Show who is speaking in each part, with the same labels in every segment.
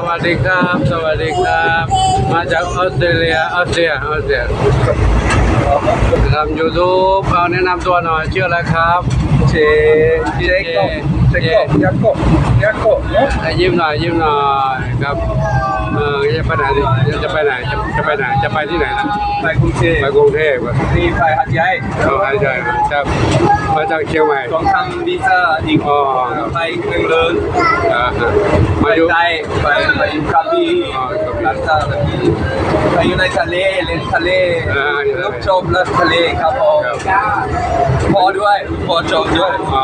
Speaker 1: สวัสดีครับ สวัสดีครับ มาจากออสเตรเลีย ออสเตรีย ออสเตรียทำยูทูบเอาแนะนำตัวหน่อยชื่ออะไรครับ
Speaker 2: เจเจโกเจกยักโกยักโก
Speaker 1: ยิ้มหน่อยยิ้มหน่อยครับ เออจะไปไหนจะไปไหนจะไปไหนจะไปที่ไหนนะ
Speaker 2: ไปกรุงเทพ
Speaker 1: ไปกรุงเทพ
Speaker 2: นี่ไปหัดใหญ่
Speaker 1: เอาใช่ใช่ครับมาจากเชียงใหม่
Speaker 2: ต้องทำวีซ่าอีก
Speaker 1: อ๋อ
Speaker 2: ไปหนึ่งเดือ ไป
Speaker 1: มาอยู่
Speaker 2: ใต้ไปไปกระบี่
Speaker 1: อ๋อกระบี่
Speaker 2: ลันตาแบบนี้ไปอยู่ในทะเลเล่นทะเล
Speaker 1: อ่าอยู่ในทะเล
Speaker 2: ลูกชมแล้วทะเลครับผมพอด้วยพอชมด้วย
Speaker 1: อ๋อ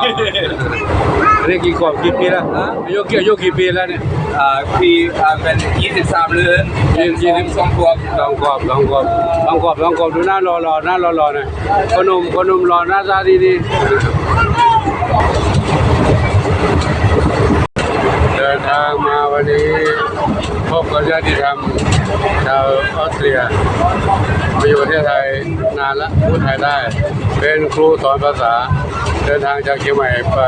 Speaker 1: อันนี้กี่ขวบกี่ปีแล้วอายุกี่อายุกี่ปีแล้วเนี่ย
Speaker 2: อ่าพี่ทำเป็น23เดือน
Speaker 1: ยี่สิบยี่สิบ
Speaker 2: สองขวบ
Speaker 1: ลองกรอบลองกรอบลองกรอบลองกรอบดูหน้ารอรอหน้ารอรอหน่อยพนมพนมรอหน้าตาดีดีเดินทาง วันนี้พบกับญาติธรรมชาวออสเตรียมาอยู่ประเทศไทยนานละพูดไทยได้ เป็นครูสอนภาษา เดินทางจากเชียงใหม่ไป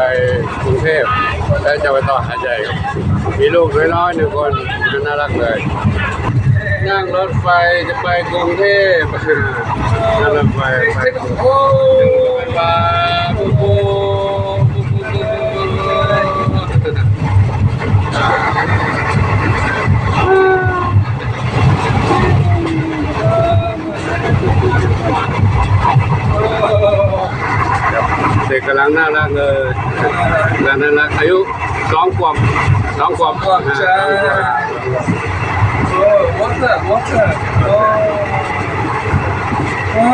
Speaker 1: กรุงเทพและจะไปต่อหาใหญ่ครับมีลูกน้อยๆหนึ่งคนน่ารักเลย นั่งรถไฟจะไปกรุงเทพนั่งรถไฟไปกรุงเทพโอ้ยบ กำลังน่ารักเลยกำลังน่ารักอายุสองขวบสองขวบ
Speaker 2: ขวบใช่โอ้ water water โอ้โอ้